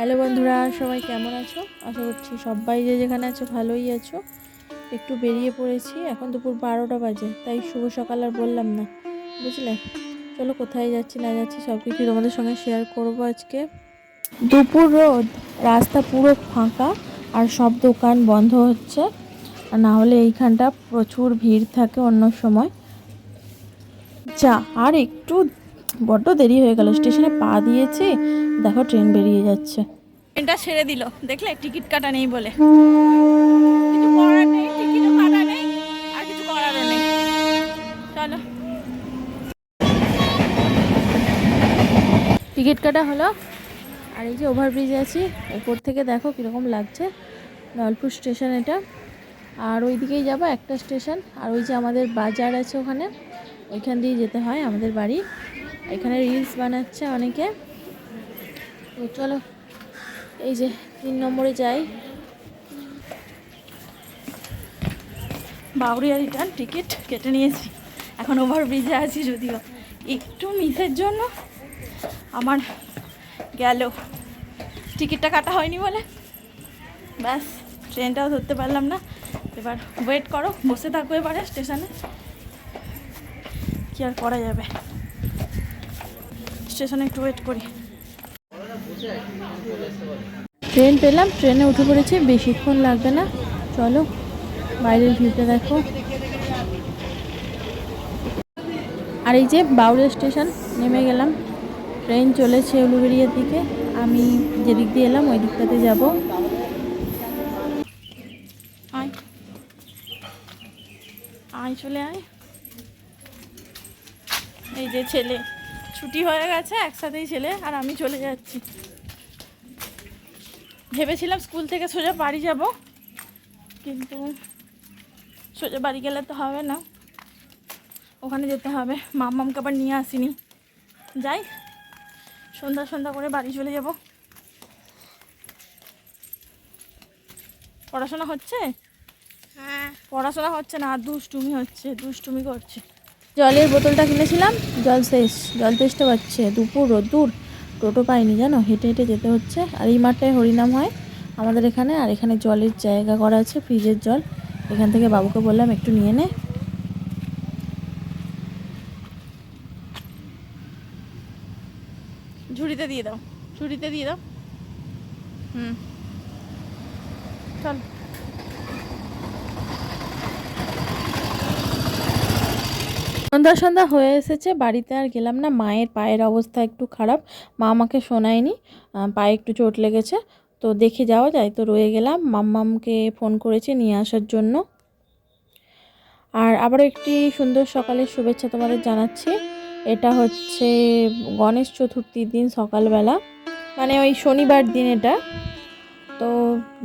Hello বন্ধুরা, সবাই কেমন আছো? আশা করছি সবাই যে যেখানে আছো ভালোই আছো। একটু বেরিয়ে পড়েছি, এখন দুপুর বারোটা বাজে, তাই শুভ সকাল আর বললাম না, বুঝলে? চলো কোথায় যাচ্ছি, না যাচ্ছি সব কিছু তোমাদের সঙ্গে শেয়ার করব আজকে। দুপুর রোদ, রাস্তা পুরো ফাঁকা আর সব দোকান বন্ধ হচ্ছে, আর না হলে এইখানটা প্রচুর ভিড় থাকে অন্য সময়। যা, আর একটু বড্ড দেরি হয়ে গেল স্টেশনে পা দিয়েছি দেখো ট্রেন বেরিয়ে যাচ্ছে। ট্রেনটা ছেড়ে দিল দেখলে? টিকিট কাটা নেই বলে। কিছু করার নেই টিকিটও কাটা নেই আর কিছু করারও নেই। চলো। টিকিট কাটা হলো আর এই যে ওভারব্রিজে আছি উপর থেকে দেখো কীরকম লাগছে নলপুর স্টেশন এটা। আর ওই দিকেই যাব একটা স্টেশন আর ওই যে আমাদের বাজার আছে ওখানে ওইখান দিয়ে যেতে হয় আমাদের বাড়ি। এখানে রিলস বানাচ্ছে অনেকে। চলো, এই যে তিন নম্বরে যাই। বাউরিয়া রিটার্ন টিকিট কেটে নিয়েছি। এখন ওভারব্রিজে আছি যদিও। একটু মিসের জন্য আমার গেল। টিকিটটা কাটা হয়নি বলে। ব্যাস, ট্রেনটাও ধরতে পারলাম না। এবার ওয়েট করো, বসে থাকব এবারে স্টেশনে কি আর করা যাবে? স্টেশনে একটু ওয়েট করি। ট্রেন পেলাম ট্রেনে উঠে পড়েছি বেশিক্ষণ লাগবে না। চলো বাইরের ভিউটা দেখো। আর এই যে বাউরিয়া স্টেশন নেমে গেলাম। ট্রেন চলেছে উলুবেরিয়ার দিকে। আমি যেদিক দিয়ে এলাম ওই দিকটাতে যাব। আয়। আয় চলে আয়। এই যে ছেলে। ছুটি হয়ে গেছে একসাথেই ছেলে আর আমি চলে যাচ্ছি। ভেবেছিলাম স্কুল থেকে সোজা বাড়ি যাব কিন্তু সোজা বাড়ি গেলে তো হবে না। ওখানে যেতে হবে মামামকে আবার নিয়ে আসিনি। যাই সন্ধ্যা সন্ধ্যা করে বাড়ি চলে যাব। পড়াশোনা হচ্ছে? হ্যাঁ। পড়াশোনা হচ্ছে না আর দুষ্টুমি হচ্ছে দুষ্টুমি করছে। জলের বোতলটা কিনেছিলাম, জল শেষ জল তেষ্টা পাচ্ছে। দুপুর রোদ্দুর, টোটো পাইনি জানো, হেঁটে হেঁটে যেতে হচ্ছে। আর এই মাঠটায় হরিনাম হয় আমাদের এখানে, আর এখানে জলের জায়গা করা আছে, ফ্রিজের জল। এখান থেকে বাবুকে বললাম, একটু নিয়ে নে। ঝুড়িতে দিয়ে দাও, ঝুড়িতে দিয়ে দাও। হুম। চল। সন্ধ্যা সন্ধ্যা হয়ে এসেছে, বাড়িতে আর গেলাম না। মায়ের পায়ের অবস্থা একটু খারাপ, মা আমাকে শোনায়নি পায়ে একটু চোট লেগেছে। তো দেখে যাওয়া যায়, তো রয়ে গেলাম, মাম্মামকে ফোন করেছি নিয়ে আসার জন্য। আর আবারও একটি সুন্দর সকালের শুভেচ্ছা তোমাদের জানাচ্ছি। এটা হচ্ছে গণেশ চতুর্থীর দিন সকালবেলা মানে ওই শনিবার দিন এটা। তো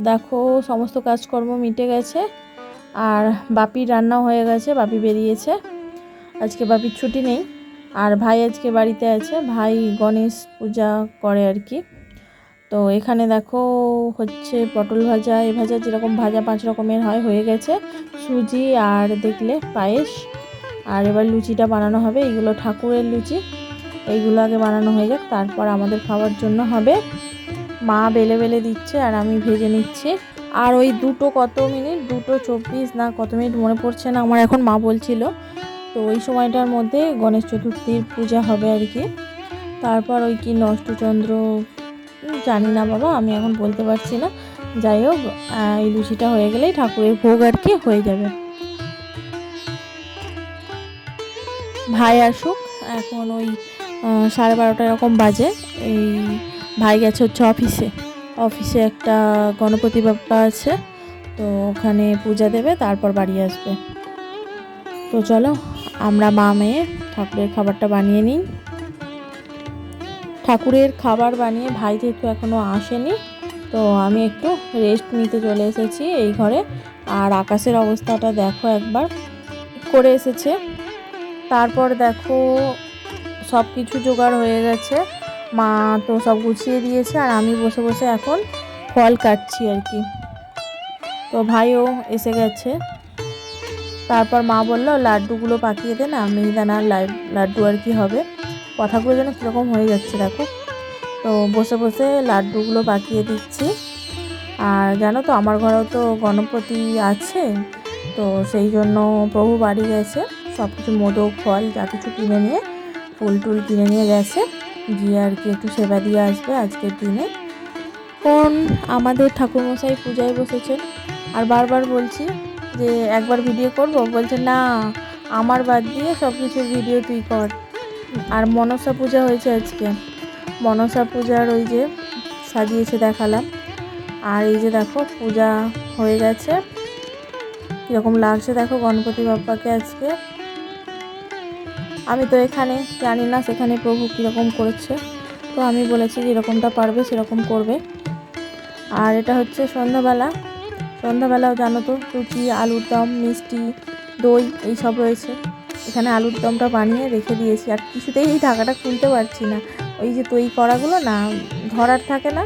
দেখো, সমস্ত কাজকর্ম মিটে গেছে, আর বাপির রান্নাও হয়ে গেছে, বাপি বেরিয়েছে। আজকে বাপির ছুটি নেই। আর ভাই আজকে বাড়িতে আছে। ভাই গণেশ পূজা করে আর কি। তো এখানে দেখো হচ্ছে পটল ভাজা, এ ভাজা যেরকম ভাজা পাঁচ রকমের হয়, হয়ে গেছে। সুজি আর দেখলে পায়েস। আর এবার লুচিটা বানানো হবে। এইগুলো ঠাকুরের লুচি। এইগুলো আগে বানানো হয়ে যাক। তারপর আমাদের খাওয়ার জন্য হবে। মা বেলে বেলে দিচ্ছে আর আমি ভেজে নিচ্ছি। আর ওই দুটো কত মিনিট? দুটো চব্বিশ না কত মিনিট মনে পড়ছে না। আমার এখন মা বলছিল তো ওই সময়টার মধ্যে গণেশ চতুর্থীর পূজা হবে আর কি। তারপর ওই কি নষ্টচন্দ্র জানি না বাবা, আমি এখন বলতে পারছি না। যাই হোক এই লুচিটা হয়ে গেলেই ঠাকুরের ভোগ আর কি হয়ে যাবে। ভাই আসুক, এখন ওই সাড়ে বারোটা এরকম বাজে। এই ভাই গেছে হচ্ছে অফিসে। অফিসে একটা গণপতি বাপ্পা আছে, তো ওখানে পূজা দেবে, তারপর বাড়ি আসবে। তো চলো। আমরা মা মেয়ে ঠাকুরের খাবারটা বানিয়ে নিই। ঠাকুরের খাবার বানিয়ে ভাই যেহেতু এখনও আসেনি, তো আমি একটু রেস্ট নিতে চলে এসেছি এই ঘরে। আর আকাশের অবস্থাটা দেখো একবার, করে এসেছে। তারপর দেখো সব কিছু জোগাড় হয়ে গেছে। মা তো সব গুছিয়ে দিয়েছে আর আমি বসে বসে এখন ফল কাটছি আর কি। তো ভাইও এসে গেছে। তারপর মা বলল, লাড্ডুগুলো পাকিয়ে দে না, মিহিদানার লা- লাড্ডু আর কি হবে? কথাগুলো যেন কীরকম হয়ে যাচ্ছে দেখো। তো বসে বসে লাড্ডুগুলো পাকিয়ে দিচ্ছি। আর জানো তো, আমার ঘরেও তো গণপতি আছে, তো সেই জন্য প্রভু বাড়ি গেছে। সব কিছু মোদক, ফল, যা কিছু কিনে নিয়ে, ফুল টুল কিনে নিয়ে গেছে। গিয়ে আর কি একটু সেবা দিয়ে আসবে আজকের দিনে। কোন আমাদের ঠাকুরমশাই পূজায় বসেছেন? আর বারবার বলছি যে একবার ভিডিও করব, বলছে, না, আমার বাদ দিয়ে সব কিছুর ভিডিও তুই কর। আর মনসা পূজা হয়েছে আজকে। মনসা পূজার ওই যে সাজিয়েছে দেখালাম। আর এই যে দেখো, পূজা হয়ে গেছে। কীরকম লাগছে দেখো গণপতি বাপ্পাকে আজকে। আমি তো এখানে জানি না সেখানে প্রভু কীরকম করেছে। তো আমি বলেছি যেরকমটা পারবে সেরকম করবে। আর এটা হচ্ছে সন্ধ্যাবেলা। সন্ধ্যাবেলাও জানো তো লুচি আলুর দম মিষ্টি দই এই সব রয়েছে। এখানে আলুর দমটা বানিয়ে রেখে দিয়েছি আর কিছুতেই এই ঢাকাটা খুলতে পারছি না। ওই যে তৈ করাগুলো না ধরার থাকে না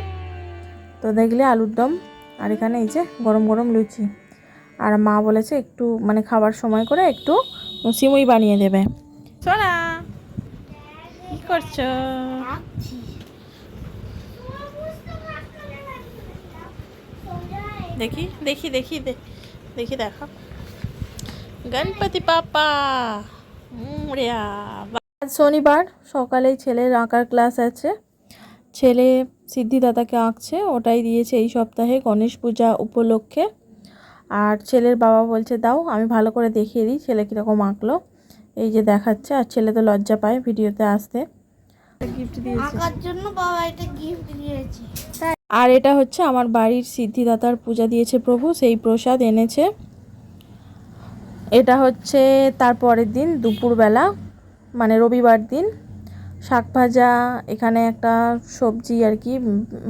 তো দেখলে আলুর দম আর এখানে এই যে গরম গরম লুচি। আর মা বলেছে একটু মানে খাবার সময় করে একটু সিমুই বানিয়ে দেবে। সোনা কি করছ? দেখি দেখি দেখি দেখি দেখো। গণপতি পাপা মুড়িয়া আজ শনিবার সকালেই ছেলের আঁকার ক্লাস আছে। ছেলে সিদ্ধিদাতাকে আঁকছে ওটাই দিয়েছে এই সপ্তাহে গণেশ পূজা উপলক্ষে। আর ছেলের বাবা বলছে দাও আমি ভালো করে দেখিয়ে দিই ছেলে কীরকম আঁকলো। এই যে দেখাচ্ছে আর ছেলে তো লজ্জা পায় ভিডিওতে আসতে। গিফট দিয়েছে আঁকার জন্য বাবা এটা গিফট দিয়েছে। আর এটা হচ্ছে আমার বাড়ির সিদ্ধিদাতার পূজা দিয়েছে প্রভু, সেই প্রসাদ এনেছে। এটা হচ্ছে তার পরের দিন, দুপুরবেলা মানে রবিবার দিন। শাক ভাজা, এখানে একটা সবজি আর কি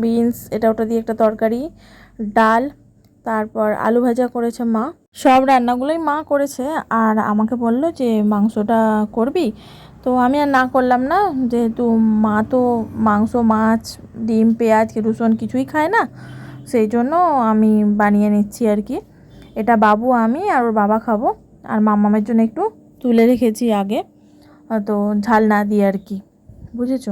বিনস, এটা ওটা দিয়ে একটা তরকারি, ডাল, তারপর আলু ভাজা করেছে মা। সব রান্নাগুলোই মা করেছে আর আমাকে বলল যে, মাংসটা করবি? তো আমি আর না করলাম না, যেহেতু মা তো মাংস, মাছ ডিম, পেঁয়াজ, রসুন কিছুই খায় না। সেই জন্য আমি বানিয়ে নিচ্ছি আর কি। এটা বাবু, আমি আর ওর বাবা খাব। আর মামামের জন্য একটু তুলে রেখেছি আগে। তো ঝাল না দিয়ে আর কি। বুঝেছ?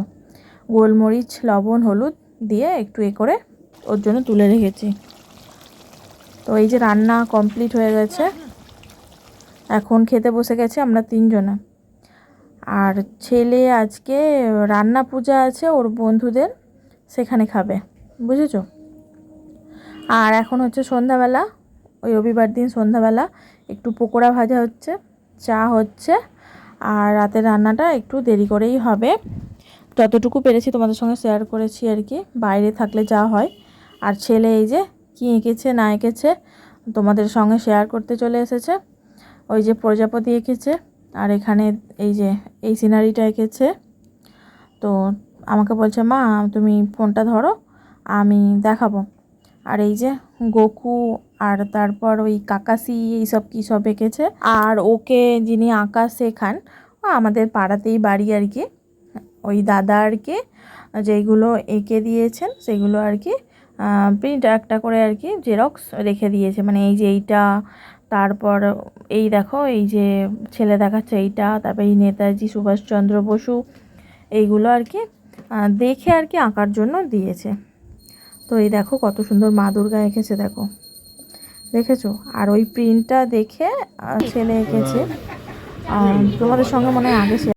গোলমরিচ, লবণ, হলুদ দিয়ে একটু এ করে ওর জন্য তুলে রেখেছি। তো এই যে রান্না কমপ্লিট হয়ে গেছে। এখন খেতে বসে গেছে আমরা তিনজনে। আর ছেলে আজকে রান্না পূজা আছে ওর বন্ধুদের। সেখানে খাবে, বুঝেছ? আর এখন হচ্ছে সন্ধ্যাবেলা, ওই রবিবার দিন সন্ধ্যাবেলা একটু পকোড়া ভাজা হচ্ছে, চা হচ্ছে, আর রাতের রান্নাটা একটু দেরি করেই হবে। যতটুকু পেরেছি তোমাদের সঙ্গে শেয়ার করেছি আর কি, বাইরে থাকলে যা হয়। আর ছেলে এই যে কী এঁকেছে, না এঁকেছে, তোমাদের সঙ্গে শেয়ার করতে চলে এসেছে। ওই যে প্রজাপতি এঁকেছে, আর এখানে এই যে, এই সিনারিটা এঁকেছে। তো আমাকে বলছে, মা, তুমি ফোনটা ধরো, আমি দেখাবো। আর এই যে গোকু আর তারপর ওই কাকাসি এইসব কী সব এঁকেছে। আর ওকে যিনি আঁকা শেখান আমাদের পাড়াতেই বাড়ি আর কি, ওই দাদা আর কি যেইগুলো এঁকে দিয়েছেন, সেগুলো আর কি প্রিন্ট একটা করে আর কি জেরক্স রেখে দিয়েছে। মানে এই যে এইটা, তারপর এই দেখো, এই যে ছেলে দেখাচ্ছে এইটা, তারপর এই নেতাজি সুভাষচন্দ্র বসু, এইগুলো আর কি দেখে আর কি আঁকার জন্য দিয়েছে। তো এই দেখো কত সুন্দর মা দুর্গা এঁকেছে, দেখো। দেখেছ? আর ওই প্রিন্টটা দেখে ছেলে এঁকেছে। তোমাদের সঙ্গে মনে হয় আগে